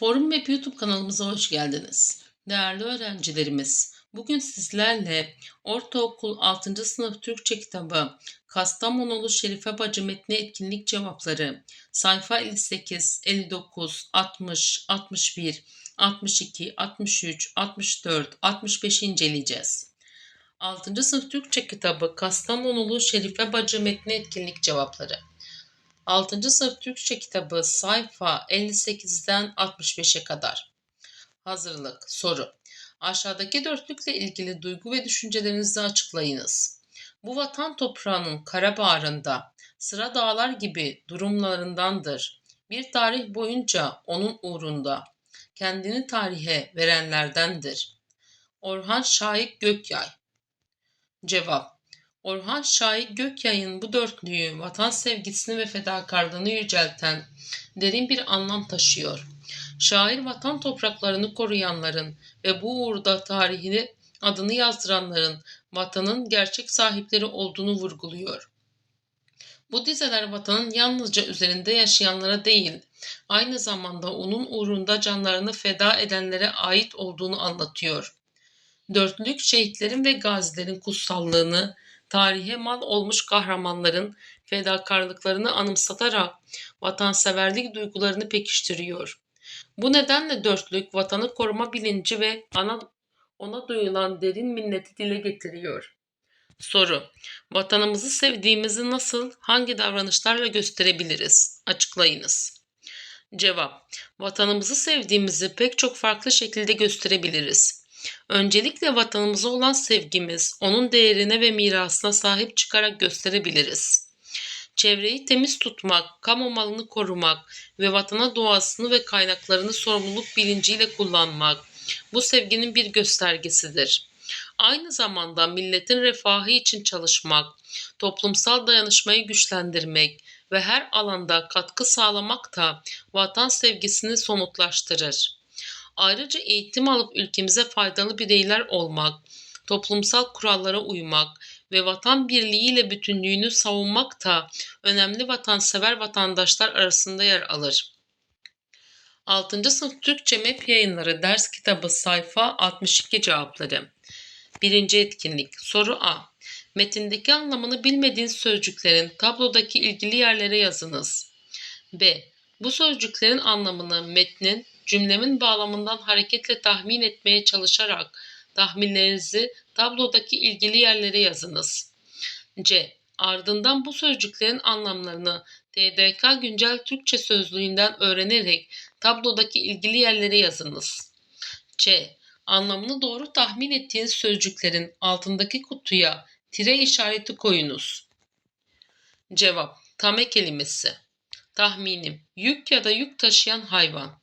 Forum Web YouTube kanalımıza hoş geldiniz. Değerli öğrencilerimiz, bugün sizlerle Ortaokul 6. sınıf Türkçe kitabı Kastamonulu Şerife Bacı metni etkinlik cevapları sayfa 58, 59, 60, 61, 62, 63, 64, 65 inceleyeceğiz. 6. sınıf Türkçe kitabı Kastamonulu Şerife Bacı metni etkinlik cevapları 6. sınıf Türkçe kitabı sayfa 58'den 65'e kadar. Hazırlık, soru. Aşağıdaki dörtlükle ilgili duygu ve düşüncelerinizi açıklayınız. Bu vatan toprağının kara bağrında sıra dağlar gibi durumlarındandır. Bir tarih boyunca onun uğrunda kendini tarihe verenlerdendir. Orhan Şahik Gökyay Cevap Orhan Şahik Gökyay'ın bu dörtlüğü vatan sevgisini ve fedakarlığını yücelten derin bir anlam taşıyor. Şair vatan topraklarını koruyanların ve bu uğurda tarihini adını yazdıranların vatanın gerçek sahipleri olduğunu vurguluyor. Bu dizeler vatanın yalnızca üzerinde yaşayanlara değil, aynı zamanda onun uğrunda canlarını feda edenlere ait olduğunu anlatıyor. Dörtlük şehitlerin ve gazilerin kutsallığını, tarihe mal olmuş kahramanların fedakarlıklarını anımsatarak vatanseverlik duygularını pekiştiriyor. Bu nedenle dörtlük vatanı koruma bilinci ve ana, ona duyulan derin minneti dile getiriyor. Soru. Vatanımızı sevdiğimizi nasıl, hangi davranışlarla gösterebiliriz? Açıklayınız. Cevap. Vatanımızı sevdiğimizi pek çok farklı şekilde gösterebiliriz. Öncelikle vatanımıza olan sevgimiz, onun değerine ve mirasına sahip çıkarak gösterebiliriz. Çevreyi temiz tutmak, kamu malını korumak ve vatana doğasını ve kaynaklarını sorumluluk bilinciyle kullanmak bu sevginin bir göstergesidir. Aynı zamanda milletin refahı için çalışmak, toplumsal dayanışmayı güçlendirmek ve her alanda katkı sağlamak da vatan sevgisini somutlaştırır. Ayrıca eğitim alıp ülkemize faydalı bireyler olmak, toplumsal kurallara uymak ve vatan birliği ile bütünlüğünü savunmak da önemli vatansever vatandaşlar arasında yer alır. 6. sınıf Türkçe MEP yayınları ders kitabı sayfa 62 cevapları. 1. etkinlik Soru A. Metindeki anlamını bilmediğiniz sözcüklerin tablodaki ilgili yerlere yazınız. B. Bu sözcüklerin anlamını metnin cümlemin bağlamından hareketle tahmin etmeye çalışarak tahminlerinizi tablodaki ilgili yerlere yazınız. C. Ardından bu sözcüklerin anlamlarını TDK Güncel Türkçe Sözlüğü'nden öğrenerek tablodaki ilgili yerlere yazınız. C. Anlamını doğru tahmin ettiğiniz sözcüklerin altındaki kutuya tire işareti koyunuz. Cevap. Tame kelimesi. Tahminim. Yük ya da yük taşıyan hayvan.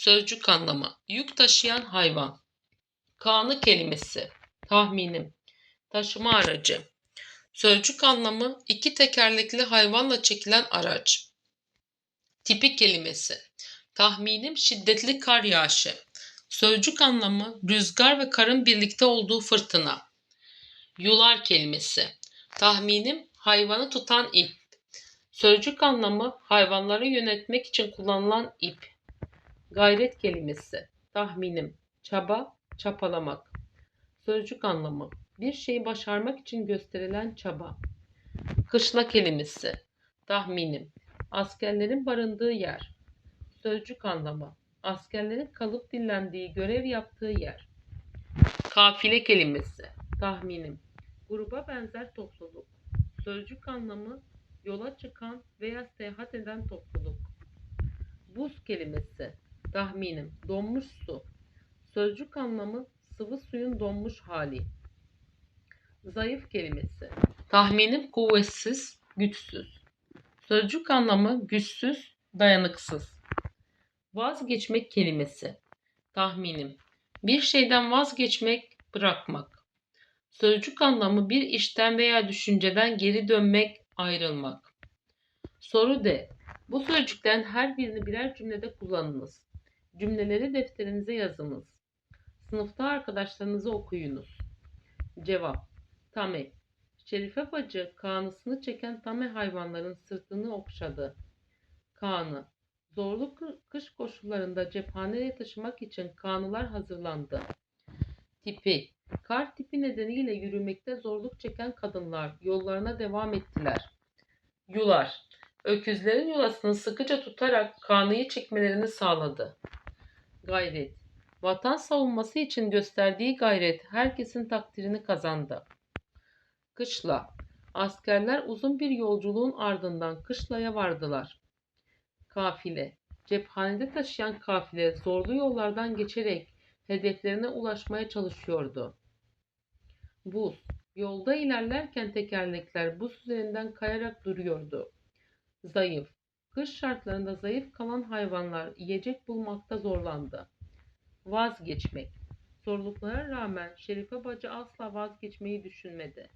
Sözcük anlamı. Yük taşıyan hayvan. Kanı kelimesi. Tahminim. Taşıma aracı. Sözcük anlamı iki tekerlekli hayvanla çekilen araç. Tipi kelimesi. Tahminim şiddetli kar yağışı. Sözcük anlamı rüzgar ve karın birlikte olduğu fırtına. Yular kelimesi. Tahminim hayvanı tutan ip. Sözcük anlamı hayvanları yönetmek için kullanılan ip. Gayret kelimesi. Tahminim. Çaba, çapalamak. Sözcük anlamı. Bir şeyi başarmak için gösterilen çaba. Kışla kelimesi. Tahminim. Askerlerin barındığı yer. Sözcük anlamı. Askerlerin kalıp dinlendiği, görev yaptığı yer. Kafile kelimesi. Tahminim. Gruba benzer topluluk. Sözcük anlamı yola çıkan veya seyahat eden topluluk. Buz kelimesi. Tahminim. Donmuş su. Sözcük anlamı sıvı suyun donmuş hali. Zayıf kelimesi. Tahminim kuvvetsiz, güçsüz. Sözcük anlamı güçsüz, dayanıksız. Vazgeçmek kelimesi. Tahminim. Bir şeyden vazgeçmek, bırakmak. Sözcük anlamı bir işten veya düşünceden geri dönmek, ayrılmak. Soru D. Bu sözcüklerin her birini birer cümlede kullanınız. Cümleleri defterinize yazınız. Sınıfta arkadaşlarınıza okuyunuz. Cevap. Tame. Şerife bacı kanısını çeken tame hayvanların sırtını okşadı. Kanı. Zorlu kı- kış koşullarında cephaneleri taşımak için kanılar hazırlandı. Tipi Kar tipi nedeniyle yürümekte zorluk çeken kadınlar yollarına devam ettiler. Yular Öküzlerin yulasını sıkıca tutarak kanıyı çekmelerini sağladı. Gayret Vatan savunması için gösterdiği gayret herkesin takdirini kazandı. Kışla Askerler uzun bir yolculuğun ardından kışlaya vardılar. Kafile Cephanede taşıyan kafile zorlu yollardan geçerek hedeflerine ulaşmaya çalışıyordu. Buz Yolda ilerlerken tekerlekler buz üzerinden kayarak duruyordu. Zayıf Kış şartlarında zayıf kalan hayvanlar yiyecek bulmakta zorlandı. Vazgeçmek Zorluklara rağmen Şerife Bacı asla vazgeçmeyi düşünmedi.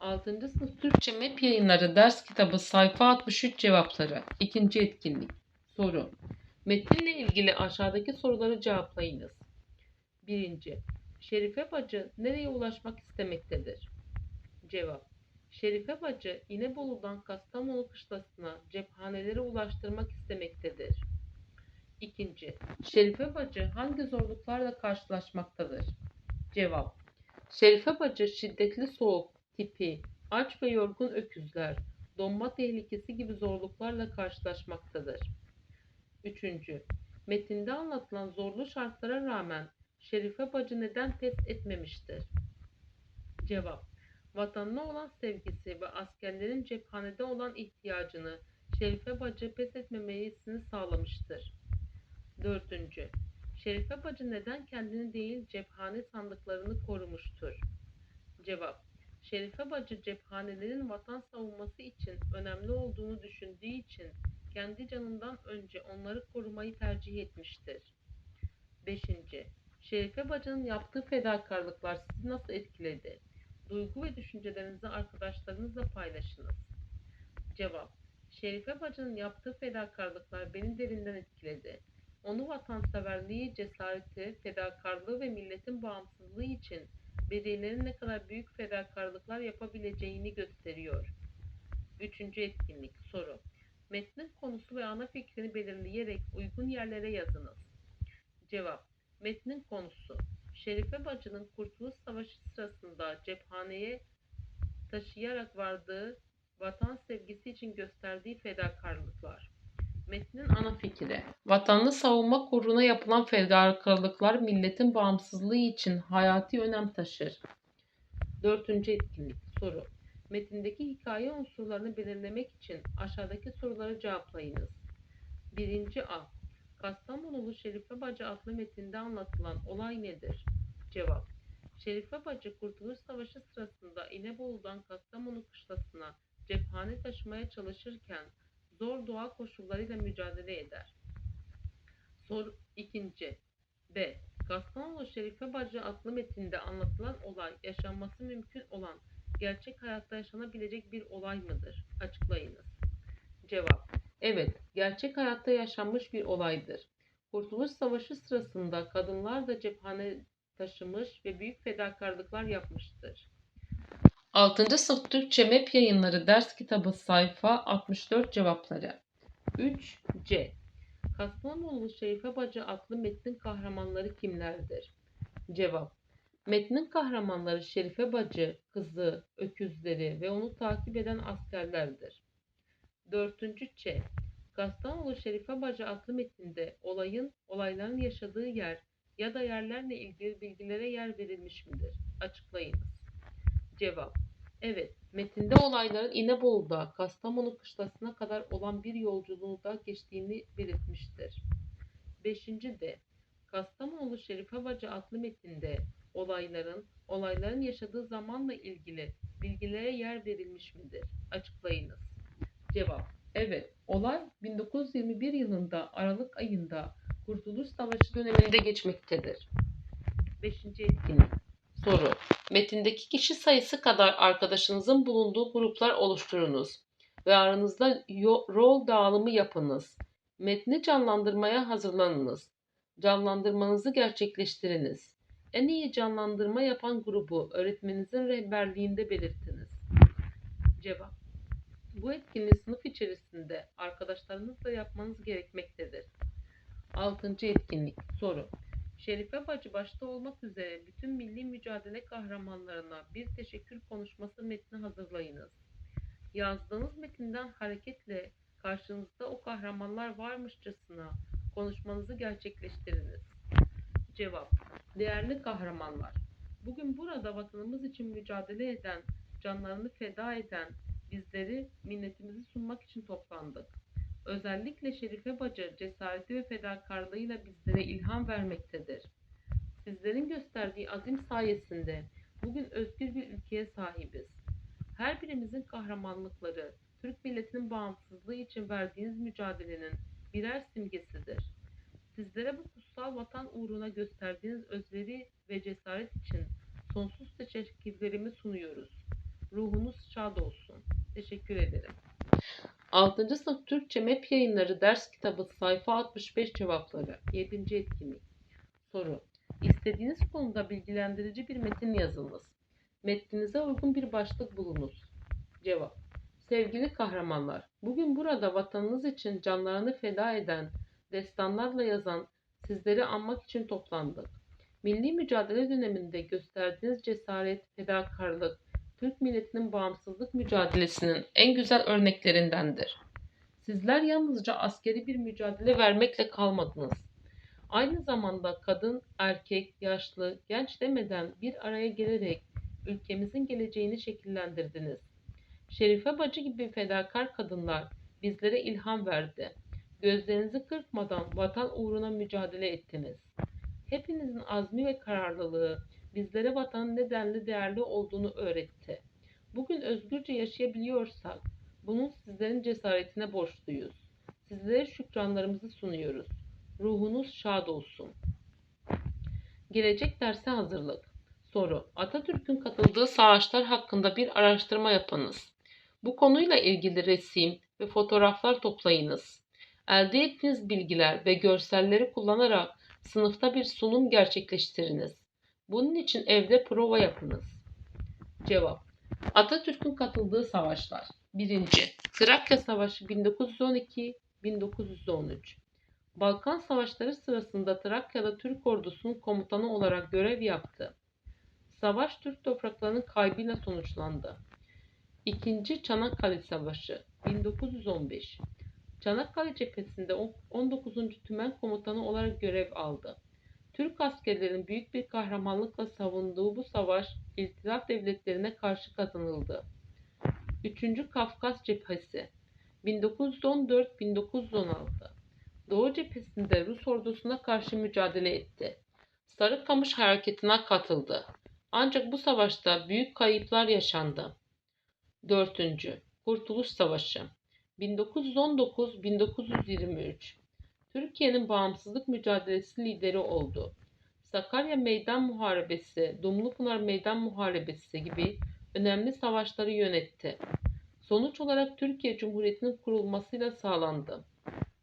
6. sınıf Türkçe MEP yayınları ders kitabı sayfa 63 cevapları. İkinci etkinlik. Soru. Metinle ilgili aşağıdaki soruları cevaplayınız. 1. Şerife Bacı nereye ulaşmak istemektedir? Cevap. Şerife Bacı İnebolu'dan Kastamonu kışlasına cephaneleri ulaştırmak istemektedir. 2. Şerife Bacı hangi zorluklarla karşılaşmaktadır? Cevap. Şerife Bacı şiddetli soğuk, tipi, aç ve yorgun öküzler, donma tehlikesi gibi zorluklarla karşılaşmaktadır. 3. Metinde anlatılan zorlu şartlara rağmen Şerife Bacı neden pes etmemiştir? Cevap. Vatanına olan sevgisi ve askerlerin cephanede olan ihtiyacını Şerife Bacı pes etmemesini sağlamıştır. 4. Şerife Bacı neden kendini değil cephane sandıklarını korumuştur? Cevap. Şerife Bacı cephanelerin vatan savunması için önemli olduğunu düşündüğü için kendi canından önce onları korumayı tercih etmiştir. 5. Şerife Bacı'nın yaptığı fedakarlıklar sizi nasıl etkiledi? Duygu ve düşüncelerinizi arkadaşlarınızla paylaşınız. Cevap. Şerife Bacı'nın yaptığı fedakarlıklar beni derinden etkiledi. Onu vatanseverliği, cesareti, fedakarlığı ve milletin bağımsızlığı için bireylerin ne kadar büyük fedakarlıklar yapabileceğini gösteriyor. Üçüncü etkinlik soru. Metnin konusu ve ana fikrini belirleyerek uygun yerlere yazınız. Cevap. Metnin konusu. Şerife Bacı'nın Kurtuluş Savaşı sırasında cephaneye taşıyarak vardığı vatan sevgisi için gösterdiği fedakarlıklar. Metnin ana fikri. Vatanını savunmak uğruna yapılan fedakarlıklar milletin bağımsızlığı için hayati önem taşır. Dördüncü etkinlik. Soru. Metindeki hikaye unsurlarını belirlemek için aşağıdaki soruları cevaplayınız. 1. A. Kastamonulu Şerife Bacı adlı metinde anlatılan olay nedir? Cevap. Şerife Bacı Kurtuluş Savaşı sırasında İnebolu'dan Kastamonu kışlasına cephane taşımaya çalışırken zor doğa koşullarıyla mücadele eder. Soru 2. B. Kastamonu Şerife Bacı adlı metinde anlatılan olay yaşanması mümkün olan gerçek hayatta yaşanabilecek bir olay mıdır? Açıklayınız. Cevap. Evet, gerçek hayatta yaşanmış bir olaydır. Kurtuluş Savaşı sırasında kadınlar da cephane taşımış ve büyük fedakarlıklar yapmıştır. 6. Sınıf Türkçe MEP yayınları ders kitabı sayfa 64 cevapları. 3. C. Kastamonu Şerife Bacı adlı metnin kahramanları kimlerdir? Cevap. Metnin kahramanları Şerife Bacı, kızı, öküzleri ve onu takip eden askerlerdir. 4. Ç. Kastamonu Şerife Bacı adlı metinde olayın, olayların yaşadığı yer ya da yerlerle ilgili bilgilere yer verilmiş midir? Açıklayınız. Cevap. Evet, metinde olayların İnebolu'da Kastamonu kışlasına kadar olan bir yolculuğu da geçtiğini belirtmiştir. 5. D. Kastamonu Şerife Bacı adlı metinde olayların, olayların yaşadığı zamanla ilgili bilgilere yer verilmiş midir? Açıklayınız. Cevap. Evet, olay 1921 yılında Aralık ayında Kurtuluş Savaşı döneminde geçmektedir. 5. etkinlik. Soru. Metindeki kişi sayısı kadar arkadaşınızın bulunduğu gruplar oluşturunuz ve aranızda rol dağılımı yapınız. Metni canlandırmaya hazırlanınız. Canlandırmanızı gerçekleştiriniz. En iyi canlandırma yapan grubu öğretmeninizin rehberliğinde belirtiniz. Cevap. Bu etkinliği sınıf içerisinde arkadaşlarınızla yapmanız gerekmektedir. 6. etkinlik soru. Şerife Bacı başta olmak üzere bütün milli mücadele kahramanlarına bir teşekkür konuşması metni hazırlayınız. Yazdığınız metinden hareketle karşınızda o kahramanlar varmışçasına konuşmanızı gerçekleştiriniz. Cevap Değerli kahramanlar, bugün burada vatanımız için mücadele eden, canlarını feda eden bizleri minnetimizi sunmak için toplandık. Özellikle Şerife Bacı cesareti ve fedakarlığıyla bizlere ilham vermektedir. Sizlerin gösterdiği azim sayesinde bugün özgür bir ülkeye sahibiz. Her birimizin kahramanlıkları, Türk milletinin bağımsızlığı için verdiğiniz mücadelenin birer simgesidir. Sizlere bu kutsal vatan uğruna gösterdiğiniz özveri ve cesaret için sonsuz teşekkürlerimi sunuyoruz. Ruhunuz şad olsun. Teşekkür ederim. 6. sınıf Türkçe MEP yayınları ders kitabı sayfa 65 cevapları. 7. etkinlik. Soru. İstediğiniz konuda bilgilendirici bir metin yazınız. Metninize uygun bir başlık bulunuz. Cevap. Sevgili kahramanlar, bugün burada vatanınız için canlarını feda eden, destanlarla yazan sizleri anmak için toplandık. Milli mücadele döneminde gösterdiğiniz cesaret, fedakarlık, Türk milletinin bağımsızlık mücadelesinin en güzel örneklerindendir. Sizler yalnızca askeri bir mücadele vermekle kalmadınız. Aynı zamanda kadın, erkek, yaşlı, genç demeden bir araya gelerek ülkemizin geleceğini şekillendirdiniz. Şerife Bacı gibi fedakar kadınlar bizlere ilham verdi. Gözlerinizi kırpmadan vatan uğruna mücadele ettiniz. Hepinizin azmi ve kararlılığı bizlere vatanın nedenli değerli olduğunu öğretti. Bugün özgürce yaşayabiliyorsak bunun sizlerin cesaretine borçluyuz. Sizlere şükranlarımızı sunuyoruz. Ruhunuz şad olsun. Gelecek derse hazırlık. Soru. Atatürk'ün katıldığı savaşlar hakkında bir araştırma yapınız. Bu konuyla ilgili resim ve fotoğraflar toplayınız. Elde ettiğiniz bilgiler ve görselleri kullanarak sınıfta bir sunum gerçekleştiriniz. Bunun için evde prova yapınız. Cevap. Atatürk'ün katıldığı savaşlar. 1. Trakya Savaşı 1912-1913 Balkan Savaşları sırasında Trakya'da Türk ordusunun komutanı olarak görev yaptı. Savaş Türk topraklarının kaybıyla sonuçlandı. 2. Çanakkale Savaşı 1915 Çanakkale cephesinde 19. Tümen Komutanı olarak görev aldı. Türk askerlerinin büyük bir kahramanlıkla savunduğu bu savaş İtilaf devletlerine karşı kazanıldı. 3. Kafkas Cephesi 1914-1916 Doğu cephesinde Rus ordusuna karşı mücadele etti. Sarıkamış hareketine katıldı. Ancak bu savaşta büyük kayıplar yaşandı. 4. Kurtuluş Savaşı 1919-1923 Türkiye'nin bağımsızlık mücadelesi lideri oldu. Sakarya Meydan Muharebesi, Dumlupınar Meydan Muharebesi gibi önemli savaşları yönetti. Sonuç olarak Türkiye Cumhuriyeti'nin kurulmasıyla sağlandı.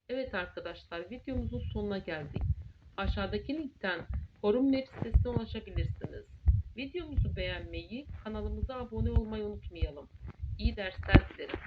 Evet arkadaşlar videomuzun sonuna geldik. Aşağıdaki linkten forum web sitesine ulaşabilirsiniz. Videomuzu beğenmeyi, kanalımıza abone olmayı unutmayalım. İyi dersler dilerim.